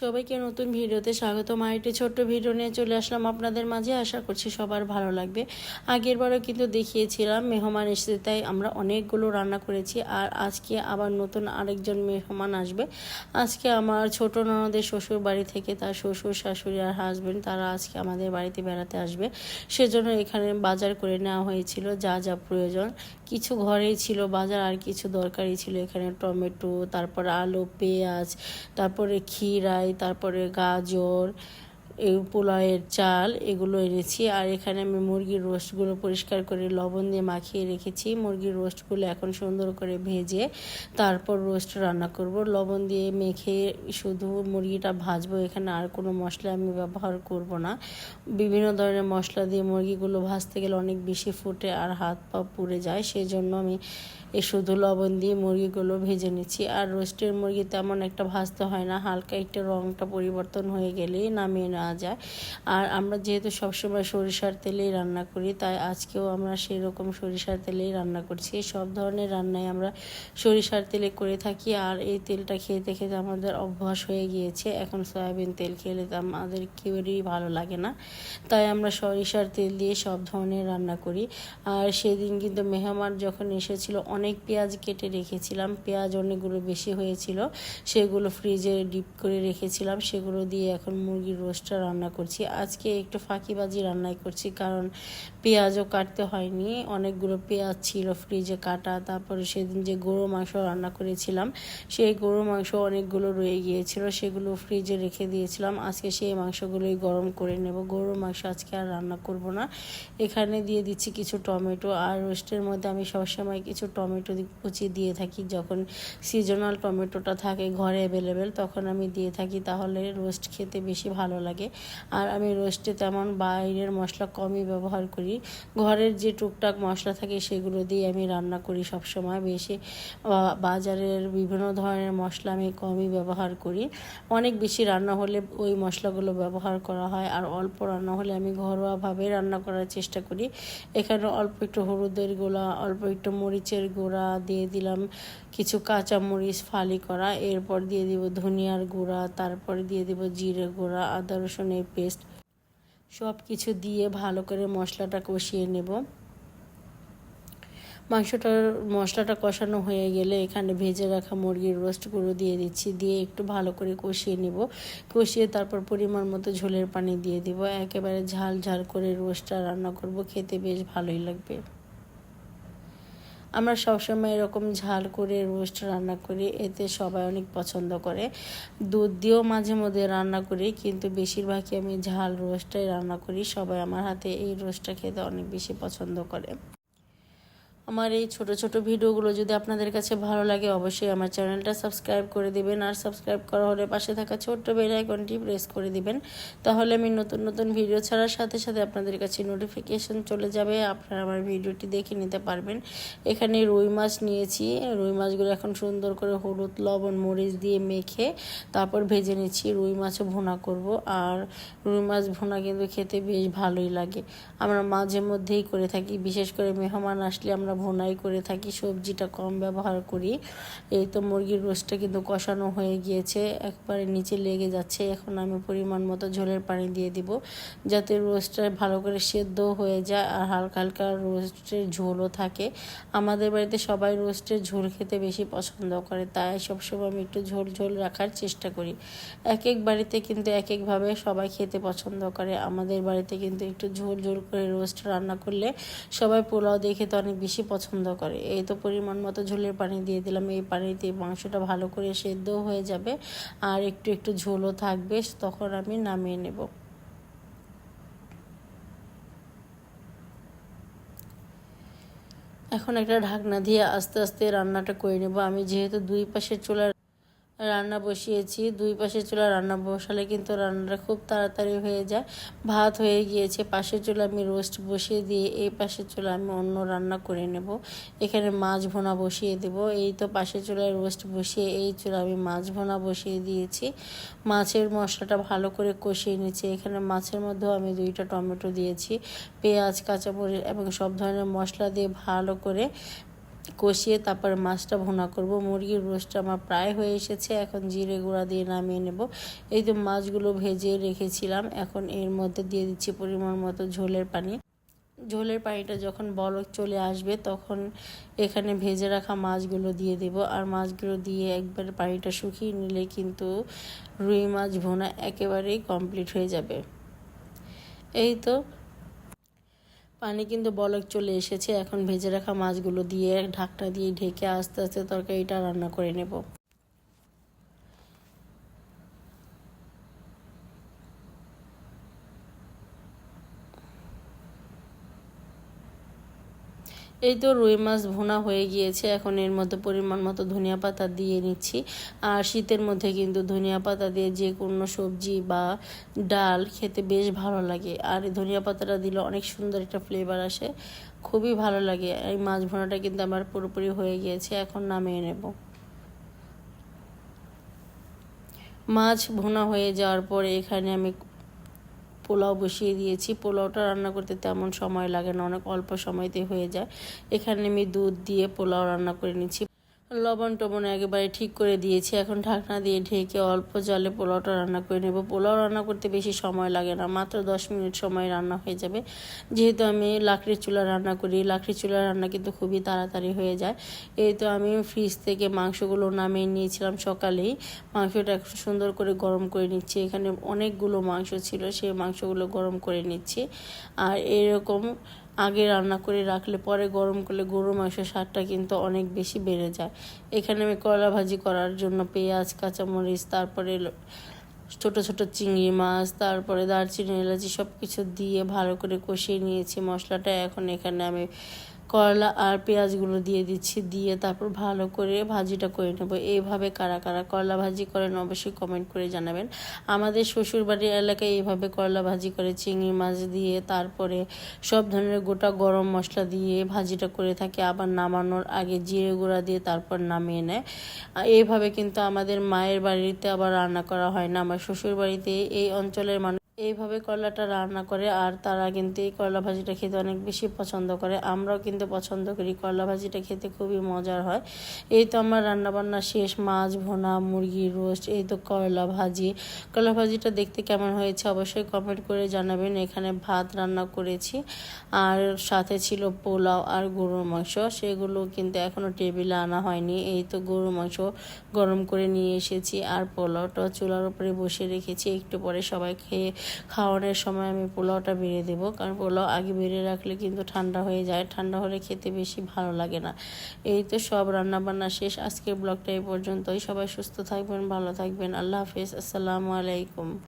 সবাইকে নতুন ভিডিওতে স্বাগতম। আর একটি ছোট্ট ভিডিও নিয়ে চলে আসলাম আপনাদের মাঝে। আশা করছি সবার ভালো লাগবে। আগের বারও কিন্তু দেখিয়েছিলাম মেহমান এসেছে, তাই আমরা অনেকগুলো রান্না করেছি। আর আজকে আবার নতুন আরেকজন মেহমান আসবে। আজকে আমার ছোট ননদের শ্বশুর বাড়ি থেকে তার শ্বশুর, শাশুড়ি আর হাজবেন্ড তারা আজকে আমাদের বাড়িতে বেড়াতে আসবে। সেজন্য এখানে বাজার করে নেওয়া হয়েছিল যা যা প্রয়োজন। কিছু ঘরেই ছিল বাজার, আর কিছু দরকারি ছিল। এখানে টমেটো, তারপর আলু, পেঁয়াজ, তারপরে ক্ষীরাই তারপরে গাজর পোলাওয়ের চাল এগুলো এনেছি। আর এখানে আমি মুরগির রোস্টগুলো পরিষ্কার করে লবণ দিয়ে মাখিয়ে রেখেছি। মুরগির রোস্টগুলো এখন সুন্দর করে ভেজে তারপর রোস্ট রান্না করব। লবণ দিয়ে মেখে শুধু মুরগিটা ভাজবো এখানে আর কোনো মশলা আমি ব্যবহার করব না। বিভিন্ন ধরনের মশলা দিয়ে মুরগিগুলো ভাজতে গেলে অনেক বেশি ফুটে আর হাত পা পুড়ে যায়। সেই জন্য আমি এ শুধু লবণ দিয়ে মুরগিগুলো ভেজে নিচ্ছি। আর রোস্টের মুরগি তেমন একটা ভাজতে হয় না, হালকা একটু রঙটা পরিবর্তন হয়ে গেলেই নামিয়ে নেওয়া যায়। আর আমরা যেহেতু সবসময় সরিষার তেলেই রান্না করি, তাই আজকেও আমরা সেই রকম সরিষার তেলেই রান্না করছি। সব ধরনের রান্নাই আমরা সরিষার তেলে করে থাকি, আর এই তেলটা খেতে খেতে আমাদের অভ্যাস হয়ে গিয়েছে। এখন সয়াবিন তেল খেলে তো আমাদের কেউরই ভালো লাগে না, তাই আমরা সরিষার তেল দিয়ে সব ধরনের রান্না করি। আর সেদিন কিন্তু মেহমান যখন এসেছিল অনেক পেঁয়াজ কেটে রেখেছিলাম। পেঁয়াজ অনেকগুলো বেশি হয়েছিল। সেগুলো ফ্রিজে ডিপ করে রেখেছিলাম। সেগুলো দিয়ে এখন মুরগির রোস্টটা রান্না করছি। আজকে একটু ফাঁকিবাজি রান্নাই করছি কারণ পেঁয়াজও কাটতে হয়নি। অনেকগুলো পেঁয়াজ ছিল ফ্রিজে কাটা। তারপরে সেদিন যে গরু মাংস রান্না করেছিলাম, সেই গরু মাংস অনেকগুলো রয়ে গিয়েছিল। সেগুলো ফ্রিজে রেখে দিয়েছিলাম। আজকে সেই মাংসগুলোই গরম করে নেব। গরুর মাংস আজকে আর রান্না করব না। এখানে দিয়ে দিচ্ছি কিছু টমেটো। আর রোস্টের মধ্যে আমি সবসময় কিছু টমেটো কুচি দিয়ে থাকি। যখন সিজনাল টমেটোটা থাকে ঘরে অ্যাভেলেবেল তখন আমি দিয়ে থাকি। তাহলে রোস্ট খেতে বেশি ভালো লাগে। আর আমি রোস্টে তেমন বাইরের মশলা কমই ব্যবহার করি। ঘরের যে টুকটাক মশলা থাকে, সেগুলো দিয়ে আমি রান্না করি সব সময় বেশি বাজারের বিভিন্ন ধরনের মশলা আমি কমই ব্যবহার করি। অনেক বেশি রান্না হলে ওই মশলাগুলো ব্যবহার করা হয়। আর অল্প রান্না হলে আমি ঘরোয়াভাবে রান্না করার চেষ্টা করি। এখানে অল্প একটু হলুদের গোলা অল্প একটু মরিচের গুঁড়া দিয়ে দিলাম। কিছু কাঁচা মরিচ ফালি করা, এরপর দিয়ে দিব ধনিয়ার গুঁড়া, তারপরে দিয়ে দিব জিরে গুঁড়া, আদা রসুনের পেস্ট। সব কিছু দিয়ে ভালো করে মশলাটা কষিয়ে নেব। মাংসটার মশলাটা কষানো হয়ে গেলে এখানে ভেজে রাখা মুরগির রোস্টগুলো দিয়ে দিচ্ছি। দিয়ে একটু ভালো করে কষিয়ে নিব। কষিয়ে তারপর পরিমাণ মতো ঝোলের পানি দিয়ে দিব। একেবারে ঝাল ঝাল করে রোস্টটা রান্না করব। খেতে বেশ ভালোই লাগবে। আমরা সবসময় এরকম ঝাল করে, রোস্ট রান্না করি, এতে সবাই অনেক পছন্দ করে। দুধ দিয়েও মাঝে মধ্যে রান্না করি, কিন্তু বেশিরভাগই আমি ঝাল, রোস্টটাই রান্না করি। সবাই আমার হাতে এই রোস্টটা খেতে অনেক বেশি পছন্দ করে। আমার এই ছোট ছোট ভিডিওগুলো যদি আপনাদের কাছে ভালো লাগে, অবশ্যই আমার চ্যানেলটা সাবস্ক্রাইব করে দিবেন। আর সাবস্ক্রাইব করা হলে পাশে থাকা ছোট্ট বেল আইকনটি প্রেস করে দিবেন। তাহলে আমি নতুন নতুন ভিডিও ছাড়ার সাথে সাথে আপনাদের কাছে নোটিফিকেশন চলে যাবে। আপনারা আমার ভিডিওটি দেখে নিতে পারবেন। এখানে রুই মাছ নিয়েছি। রুই মাছগুলো এখন সুন্দর করে হলুদ, লবণ, মরিচ দিয়ে মেখে তারপর ভেজে নিচ্ছি। রুই মাছও ভোনা করব। আর রুই মাছ ভোনা কিন্তু খেতে বেশ ভালোই লাগে। আমরা মাঝে মধ্যেই করে থাকি। বিশেষ করে মেহমান আসলে আমরা ভোনাই করে থাকি, সবজিটা কম ব্যবহার করি। এই তো মুরগির রোস্টটা কিন্তু কষানো হয়ে গিয়েছে, একবারে নিচে লেগে যাচ্ছে। এখন আমি পরিমাণ মতো ঝোলের পানি দিয়ে দিব, যাতে রোস্টটা ভালো করে সেদ্ধ হয়ে যায় আর হালকা হালকা রোস্টের ঝোলও থাকে। আমাদের বাড়িতে সবাই রোস্টের ঝোল খেতে বেশি পছন্দ করে, তাই সবসময় আমি একটু ঝোল ঝোল রাখার চেষ্টা করি। এক এক বাড়িতে কিন্তু এক একভাবে সবাই খেতে পছন্দ করে। আমাদের বাড়িতে কিন্তু একটু ঝোল ঝোল করে রোস্ট রান্না করলে সবাই পোলাও দেখে তো অনেক বেশি পছন্দ করে। এই তো পরিমাণ মতো ঝোলের পানি দিয়ে দিলাম। এই পানিতে মাংসটা ভালো করে সেদ্ধ হয়ে যাবে আর একটু একটু ঝোলও থাকবে, তখন আমি নামিয়ে নেব। এখন একটা ঢাকনা দিয়ে আস্তে আস্তে রান্নাটা করে নেব। আমি যেহেতু দুই পাশে চুলার রান্না বসিয়েছি। দুই পাশে চুলা রান্না বসালে কিন্তু রান্নাটা খুব তাড়াতাড়ি হয়ে যায়। ভাত হয়ে গিয়েছে, পাশের চুলা আমি রোস্ট বসিয়ে দিয়ে এই পাশের চুলা আমি অন্য রান্না করে নেব। এখানে মাছ ভোনা বসিয়ে দেব। এই তো পাশের চুলায় রোস্ট বসিয়ে এই চুলা আমি মাছ ভোনা বসিয়ে দিয়েছি। মাছের মশলাটা ভালো করে কষিয়ে নিচ্ছি এখানে মাছের মধ্যেও আমি দুইটা টমেটো দিয়েছি। পেঁয়াজ কাঁচা কাঁচামরিচ এবং সব ধরনের মশলা দিয়ে ভালো করে কষিয়ে তারপর মাছটা ভুনা করব। মুরগির রোস্টটা আমার প্রায় হয়ে এসেছে। এখন জিরে গুঁড়া দিয়ে নামিয়ে নেব। এই তো মাছগুলো ভেজে রেখেছিলাম। এখন এর মধ্যে দিয়ে দিচ্ছি পরিমাণ মতো ঝোলের পানি। ঝোলের পানিটা যখন বলক চলে আসবে, তখন এখানে ভেজে রাখা মাছগুলো দিয়ে দেব। আর মাছগুলো দিয়ে একবার পানিটা শুকিয়ে নিলে কিন্তু রুই মাছ ভোনা একেবারেই কমপ্লিট হয়ে যাবে। এই তো পানি কিন্তু বলক চলে এসেছে। এখন ভেজে রাখা মাছগুলো দিয়ে ঢাকটা দিয়ে ঢেকে আস্তে আস্তে তরকারিটা রান্না করে নেব। এই তো রুই মাছ ভুনা হয়ে গিয়েছে। এখন এর মধ্যে পরিমাণ মতো ধনিয়া পাতা দিয়ে নিচ্ছি। আর শীতের মধ্যে কিন্তু ধনিয়া পাতা দিয়ে যে কোনো সবজি বা ডাল খেতে বেশ ভালো লাগে। আর এই ধনিয়া পাতাটা দিলে অনেক সুন্দর একটা ফ্লেভার আসে। খুবই ভালো লাগে। এই মাছ ভুনাটা কিন্তু আমার পুরোপুরি হয়ে গিয়েছে। এখন নামিয়ে নেব। মাছ ভুনা হয়ে যাওয়ার পরে এখানে আমি পোলাও বসিয়ে দিয়েছি। পোলাওটা রান্না করতে তেমন সময় লাগে না, অনেক অল্প সময়তে হয়ে যায়। এখানে আমি দুধ দিয়ে পোলাও রান্না করে নিচ্ছি। লবণ টবণ একেবারে ঠিক করে দিয়েছি। এখন ঢাকনা দিয়ে ঢেকে অল্প জলে পোলাওটা রান্না করে নেব। পোলাও রান্না করতে বেশি সময় লাগে না, মাত্র দশ মিনিট সময় রান্না হয়ে যাবে। যেহেতু আমি লাকড়ির চুলা রান্না করি, লাকড়ির চুলা রান্না কিন্তু খুবই তাড়াতাড়ি হয়ে যায়। এই তো আমি ফ্রিজ থেকে মাংসগুলো নামিয়ে নিয়েছিলাম সকালেই। মাংসটা একটু সুন্দর করে গরম করে নিচ্ছি। এখানে অনেকগুলো মাংস ছিল, সেই মাংসগুলো গরম করে নিচ্ছি। আর এরকম আগে রান্না করে রাখলে, পরে গরম করলে গরু মাংসের স্বাদটা কিন্তু অনেক বেশি বেড়ে যায়। এখানে আমি করলা ভাজি করার জন্য পেঁয়াজ, কাঁচামরিচ, তারপরে ছোট ছোট চিংড়ি মাছ, তারপরে দারচিনি, এলাচি সব কিছু দিয়ে ভালো করে কষিয়ে নিয়েছি। মশলাটা এখন এখানে আমি করলা আর পেঁয়াজগুলো দিয়ে দিচ্ছি, দিয়ে তারপর ভালো করে ভাজিটা করে নেব। এইভাবে কারা কারা করলা ভাজি করেন অবশ্যই কমেন্ট করে জানাবেন। আমাদের শ্বশুরবাড়ির এলাকায় এইভাবে করলা ভাজি করে, চিংড়ি মাছ দিয়ে তারপরে সব ধরনের গোটা গরম মশলা দিয়ে ভাজিটা করে থাকে, আবার নামানোর আগে জিরে গুঁড়া দিয়ে তারপর নামিয়ে নেয়। এইভাবে কিন্তু আমাদের মায়ের বাড়িতে আবার রান্না করা হয় না। আমার শ্বশুরবাড়িতে এই অঞ্চলের মানুষ এইভাবে করলাটা রান্না করে, আর তারা কিন্তু এই করলা ভাজিটা খেতে অনেক বেশি পছন্দ করে। আমরাও কিন্তু পছন্দ করি। করলা ভাজিটা খেতে খুবই মজার হয়। এই তো আমার রান্নাবান্না শেষ। মাছ, ভোনা মুরগির রোস্ট, এই তো করলা ভাজি। করলা ভাজিটা দেখতে কেমন হয়েছে অবশ্যই কমেন্ট করে জানাবেন। এখানে ভাত রান্না করেছি, আর সাথে ছিল পোলাও আর গরুর মাংস। সেগুলো কিন্তু এখনও টেবিলে আনা হয়নি। এই তো গরুর মাংস গরম করে নিয়ে এসেছি, আর পোলাওটা চুলার উপরে বসে রেখেছি। একটু পরে সবাই খেয়ে খাওয়ানোর সময় আমি পোলাওটা বেড়ে দেবো। কারণ পোলাও আগে বেড়ে রাখলে কিন্তু ঠান্ডা হয়ে যায়। ঠান্ডা হলে খেতে বেশি ভালো লাগে না। এই তো সব রান্নাবান্না শেষ। আজকের ব্লগটা এই পর্যন্তই। সবাই সুস্থ থাকবেন, ভালো থাকবেন। আল্লাহ হাফিজ। আসসালামু আলাইকুম।